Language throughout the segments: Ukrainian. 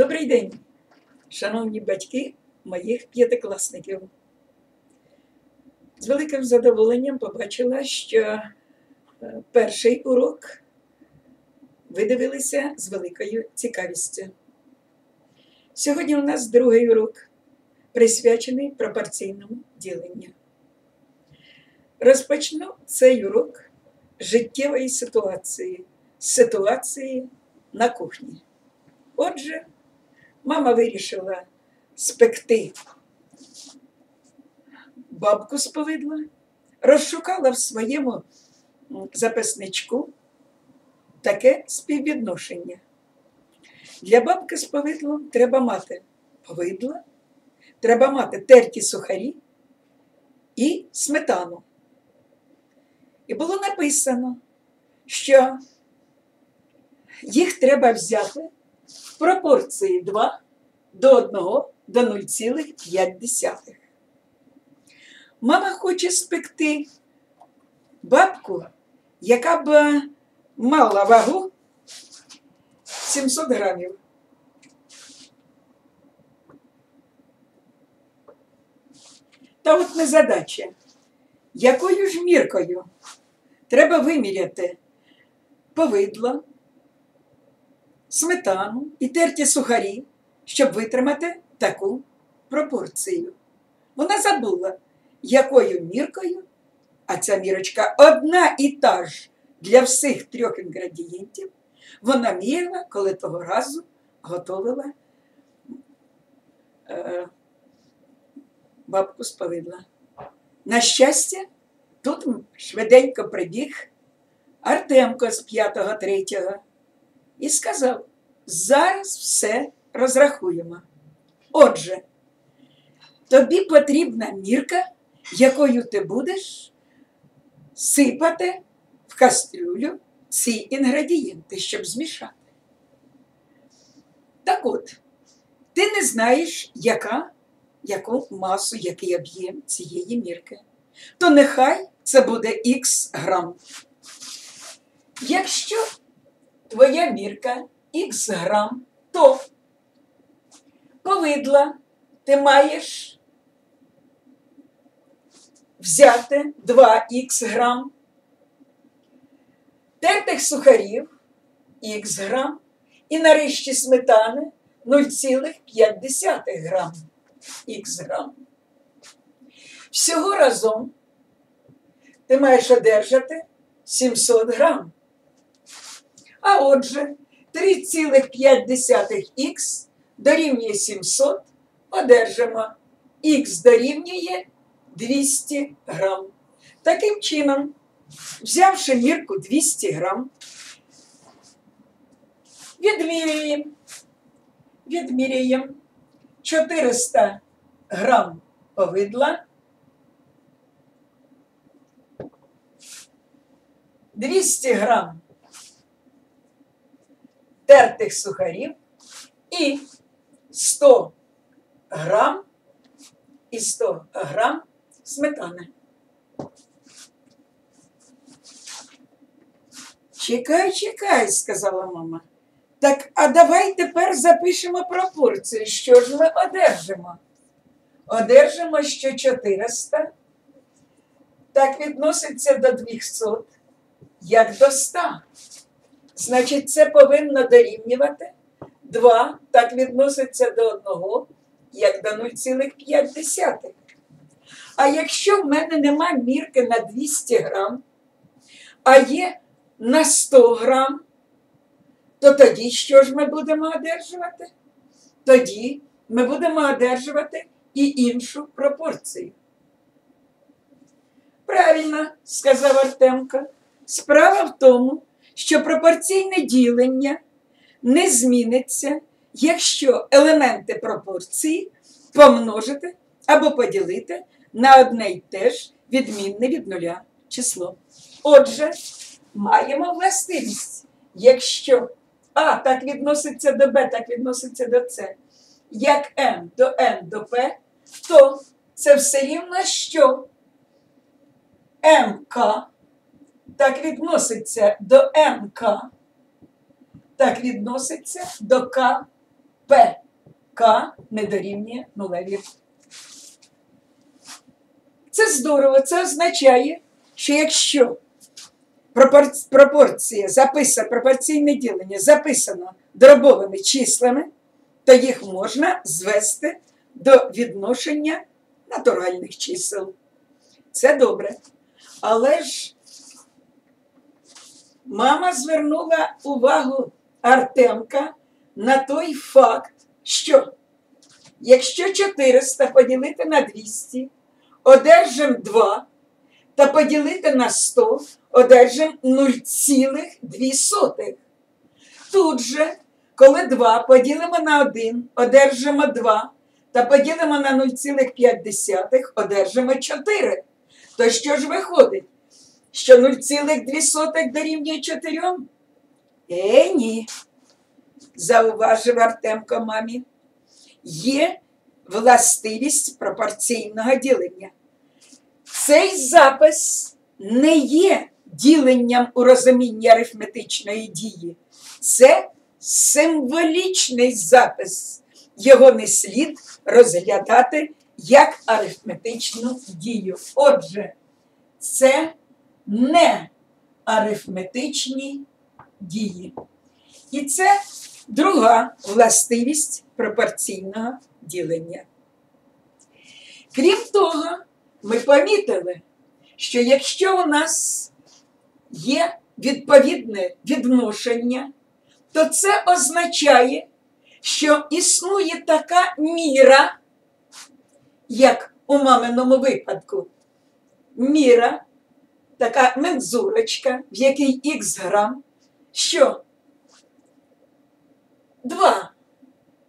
Добрий день, шановні батьки моїх п'ятикласників. З великим задоволенням побачила, що е, перший урок ви дивилися з великою цікавістю. Сьогодні у нас другий урок, присвячений пропорційному діленню. Розпочну цей урок життєвої ситуації, з ситуації на кухні. Отже, мама вирішила спекти бабку з повидла, розшукала в своєму записничку таке співвідношення. Для бабки з повидлом треба мати повидло, треба мати терті сухарі і сметану. І було написано, що їх треба взяти в пропорції 2 до 1 до 0,5. Мама хоче спекти бабку, яка б мала вагу 700 грамів. Та от незадача. Якою ж міркою треба виміряти повидло, сметану і терті сухарі, щоб витримати таку пропорцію. Вона забула, якою міркою, а ця мірочка одна і та ж для всіх трьох інгредієнтів, вона міряла, коли того разу готувала е, бабку з повидла. На щастя, тут швиденько прибіг Артемко з 5-го, 3-го і сказав: зараз все розрахуємо. Отже, тобі потрібна мірка, якою ти будеш сипати в кастрюлю ці інгредієнти, щоб змішати. Так от, ти не знаєш, яка, яку масу, який об'єм цієї мірки. То нехай це буде х грам. Якщо твоя мірка х грам, то повидла ти маєш взяти 2х грам, тертих сухарів х грам і нарешті сметани 0,5 грам х грам. Всього разом ти маєш одержати 700 грам. А отже, 3,5х дорівнює 700, одержимо. Х дорівнює 200 грам. Таким чином, взявши мірку 200 грам, відміряємо, відміряємо. 400 грам повидла, 200 грам тертих сухарів і 100 грам і 100 грам сметани. Чекай, чекай, сказала мама. Так, а давай тепер запишемо пропорції. Що ж ми одержимо? Одержимо, що 400 так відноситься до 200, як до 100. Значить, це повинно дорівнювати 2, так відноситься до 1, як до 0,5. А якщо в мене нема мірки на 200 грам, а є на 100 грам, то тоді що ж ми будемо одержувати? Тоді ми будемо одержувати і іншу пропорцію. Правильно, сказав Артемко. Справа в тому, що пропорційне ділення не зміниться, якщо елементи пропорції помножити або поділити на одне й те ж відмінне від нуля число. Отже, маємо властивість, якщо А так відноситься до Б, так відноситься до С, як М до Н до П, то це все рівно, що МК так відноситься до МК, так відноситься до КП. К не дорівнює нулеві. Це здорово, це означає, що якщо пропор- пропорція записана, пропорційне ділення записано дробовими числами, то їх можна звести до відношення натуральних чисел. Це добре. Але ж мама звернула увагу Артемка на той факт, що якщо 400 поділити на 200, одержимо 2, та поділити на 100, одержимо 0,2. Тут же, коли 2 поділимо на 1, одержимо 2, та поділимо на 0,5, одержимо 4. То що ж виходить? Що 0,2 дорівнює 4? Е, ні, зауважив Артемко мамі. Є властивість пропорційного ділення. Цей запис не є діленням у розумінні арифметичної дії. Це символічний запис. Його не слід розглядати як арифметичну дію. Отже, це не арифметичні дії. І це друга властивість пропорційного ділення. Крім того, ми помітили, що якщо у нас є відповідне відношення, то це означає, що існує така міра, як у маминому випадку, міра, така мензурочка, в якій х грам, що? 2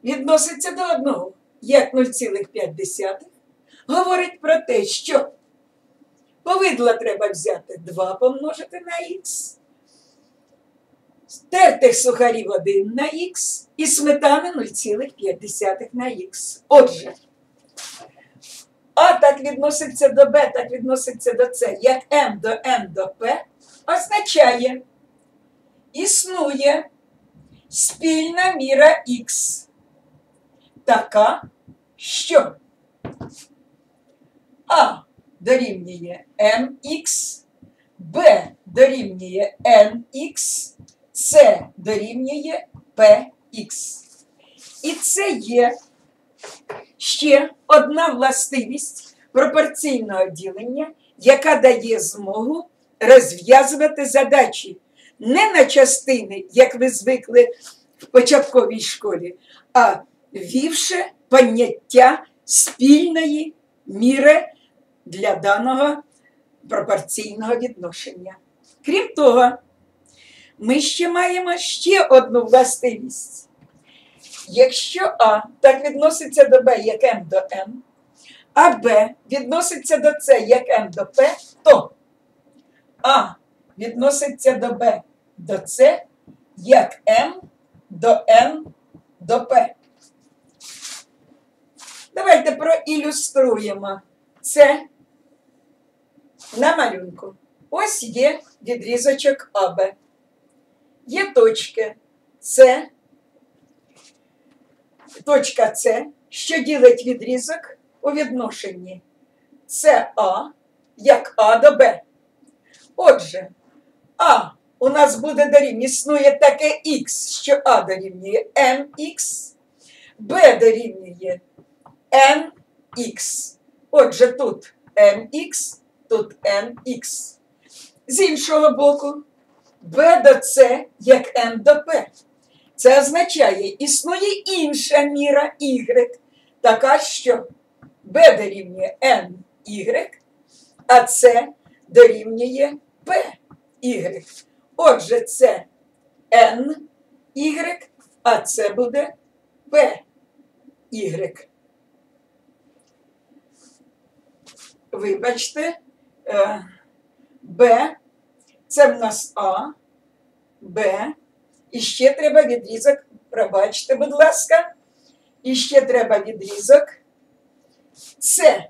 відноситься до одного, як 0,5, говорить про те, що повидла треба взяти 2 помножити на х, тертих сухарів 1 на х і сметани 0,5 на х. Отже, А так відноситься до Б, так відноситься до С, як М до Н до П, означає, існує спільна міра х, така, що А дорівнює mx, Б дорівнює nx, С дорівнює px. І це є ще одна властивість пропорційного ділення, яка дає змогу розв'язувати задачі не на частини, як ви звикли в початковій школі, а ввівши поняття спільної міри для даного пропорційного відношення. Крім того, ми ще маємо ще одну властивість. Якщо А так відноситься до Б як М до Н, а Б відноситься до С як М до П, то А відноситься до Б до С як М до Н до П. Давайте проілюструємо це на малюнку. Ось є відрізочок АБ. Є точки С, точка С, що ділить відрізок у відношенні СА як А до Б. Отже, А у нас буде дорівнює, існує таке Х, що А дорівнює МХ, Б дорівнює NX. Отже, тут MX, тут NX. З іншого боку, B до C як N до P. Це означає, існує інша міра Y, така, що B дорівнює NY, а C дорівнює PY. Отже, це NY, а це буде PY. Вибачте, е, Б, це в нас А, Б. І ще треба відрізок, пробачте, будь ласка. І ще треба відрізок С.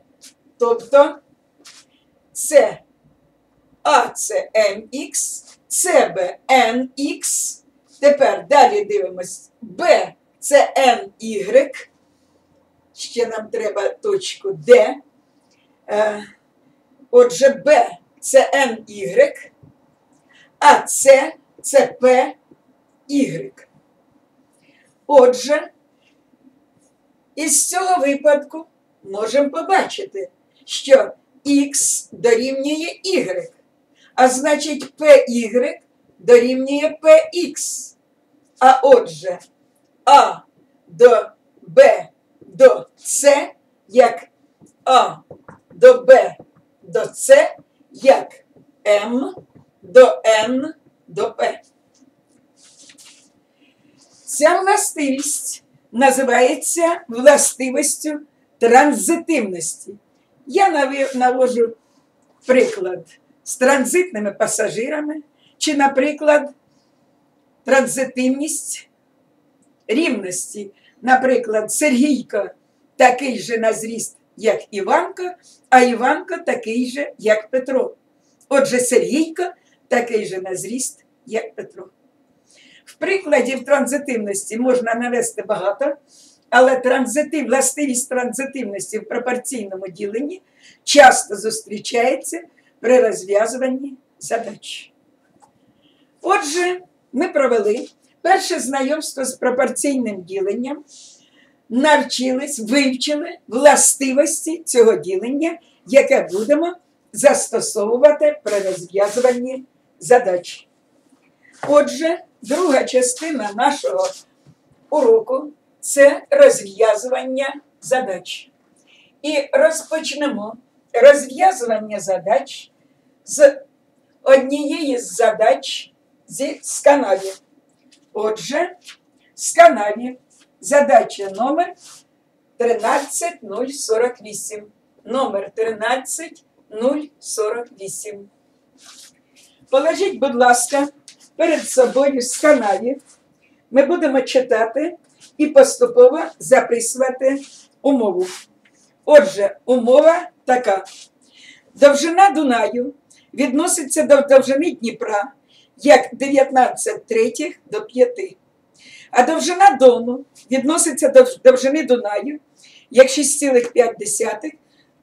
Тобто це МХ, СБ НХ. Тепер далі дивимось Б це NY. Ще нам треба точку D. Е, Отже, Б це NY, а С це PY. Отже, із цього випадку можемо побачити, що Х дорівнює Y, а значить PY дорівнює PX. А отже, А до Б до С як А до Б до С як М до Н до П. Ця властивість називається властивістю транзитивності. Я навожу приклад з транзитними пасажирами, чи, наприклад, транзитивність рівності. Наприклад, Сергійко такий же на зріст, як Іванко, а Іванко такий же, як Петро. Отже, Сергійко такий же на зріст, як Петро. Прикладів транзитивності можна навести багато, але транзитив, властивість транзитивності в пропорційному діленні часто зустрічається при розв'язуванні задач. Отже, ми провели перше знайомство з пропорційним діленням, навчились, вивчили властивості цього ділення, яке будемо застосовувати при розв'язуванні задач. Отже, друга частина нашого уроку це розв'язування задач. І розпочнемо розв'язування задач з однієї з задач зі з каналів. Отже, з каналів задача номер 13048. Номер 13048. Положіть, будь ласка, перед собою з каналів. Ми будемо читати і поступово записувати умову. Отже, умова така. Довжина Дунаю відноситься до довжини Дніпра як 19 третіх до 5. А довжина Дону відноситься до довжини Дунаю як 6,5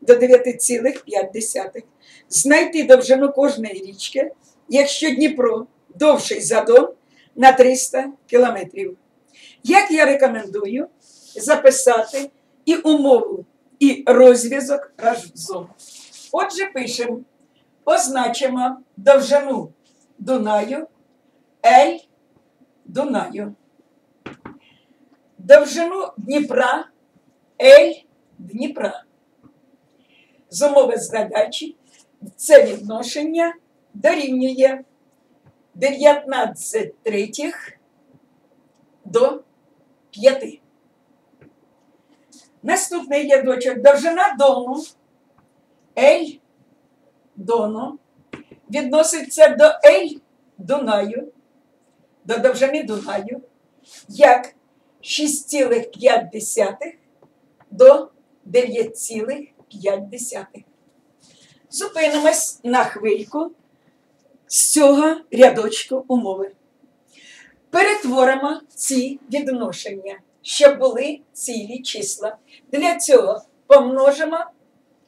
до 9,5. Знайти довжину кожної річки, якщо Дніпро довший за Дон на 300 кілометрів. Як я рекомендую записати і умову, і розв'язок разом. Отже, пишемо, позначимо довжину Дунаю, L Дунаю. Довжину Дніпра, L Дніпра. З умови задачі це відношення дорівнює 19 третіх до 5. Наступний рядочок. Довжина дону L дону відноситься до L Дунаю, до довжини Дунаю, як 6,5 до 9,5. Зупинимось на хвильку з цього рядочку умови. Перетворимо ці відношення, щоб були цілі числа. Для цього помножимо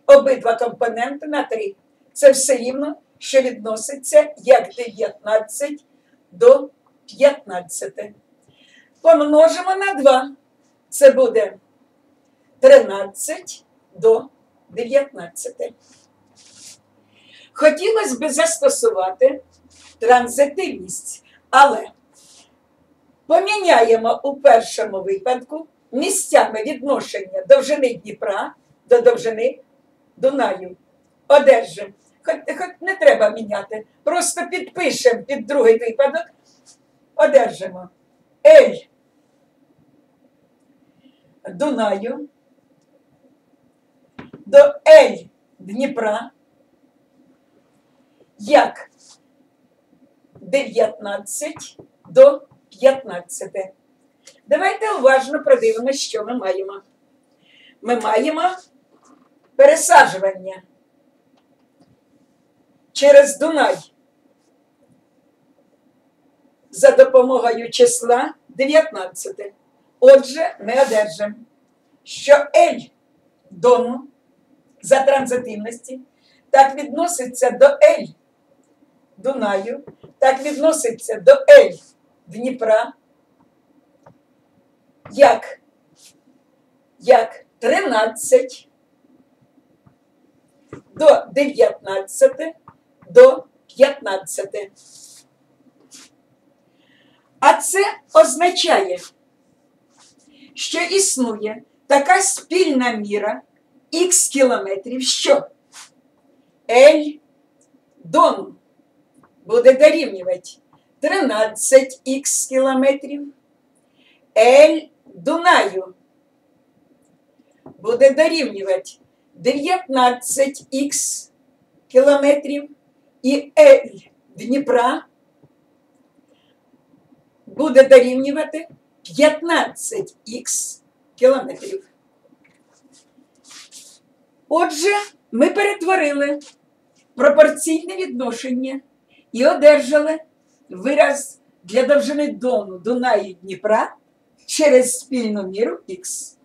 обидва компоненти на 3. Це все рівно, що відноситься як 19 до 15. Помножимо на 2. Це буде 13 до 19. Хотілося б застосувати транзитивність, але поміняємо у першому випадку місцями відношення довжини Дніпра до довжини Дунаю. Одержимо. Хоч, хоч не треба міняти, просто підпишемо під другий випадок, одержимо. L Дунаю. До L Дніпра як 19 до 15. Давайте уважно продивимося, що ми маємо. Ми маємо пересаджування через Дунай за допомогою числа 19. Отже, ми одержимо, що L Дону за транзитивності так відноситься до L Дунаю, так відноситься до L Дніпра, як, як? 13 до 19 до 15. А це означає, що існує така спільна міра х кілометрів, що L Дон буде дорівнювати 13х кілометрів, L Дунаю. Буде дорівнювати 19х кілометрів. І L Дніпра. Буде дорівнювати 15х кілометрів. Отже, ми перетворили пропорційне відношення і одержали вираз для довжини Дону Дунаю Дніпра через спільну міру х.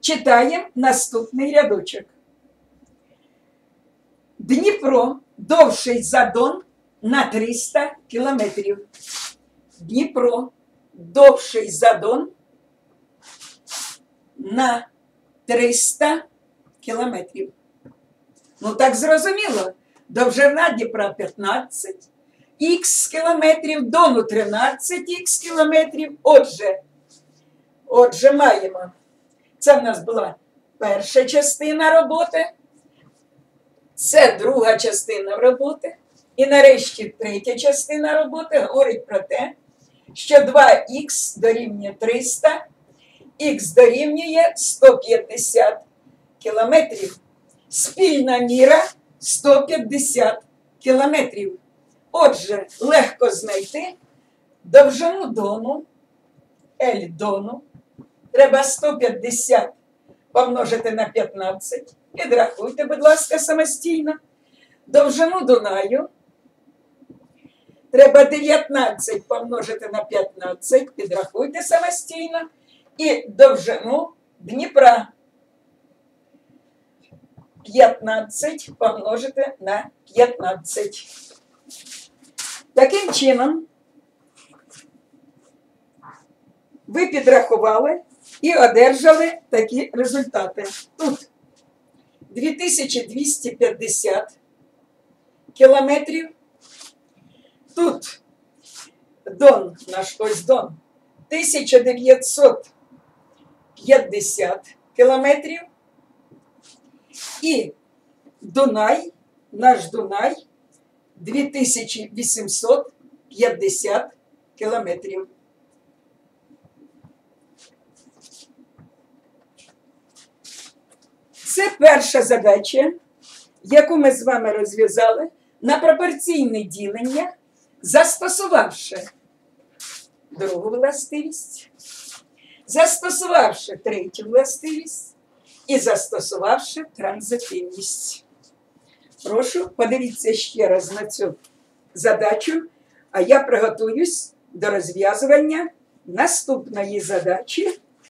Читаємо наступний рядочок. Дніпро довший за Дон на 300 кілометрів. Дніпро довший за Дон на 300 кілометрів. Ну так зрозуміло. Довжина Дніпра 15, х кілометрів, Дону 13 х кілометрів. Отже, отже, маємо. Це в нас була перша частина роботи, це друга частина роботи. І нарешті третя частина роботи говорить про те, що 2х дорівнює 300, х дорівнює 150 кілометрів. Спільна міра 150 кілометрів. Отже, легко знайти довжину дону, L дону. Треба 150 помножити на 15. Підрахуйте, будь ласка, самостійно. Довжину Дунаю. Треба 19 помножити на 15. Підрахуйте самостійно. І довжину Дніпра. 15 помножити на 15. Таким чином, ви підрахували і одержали такі результати. Тут 2250 кілометрів. Тут Дон, наш ось Дон, 1950 кілометрів. І Дунай, наш Дунай 2850 кілометрів. Це перша задача, яку ми з вами розв'язали на пропорційне ділення, застосувавши другу властивість, застосувавши третю властивість і застосувавши транзитивність. Прошу, подивіться ще раз на цю задачу, а я приготуюсь до розв'язування наступної задачі.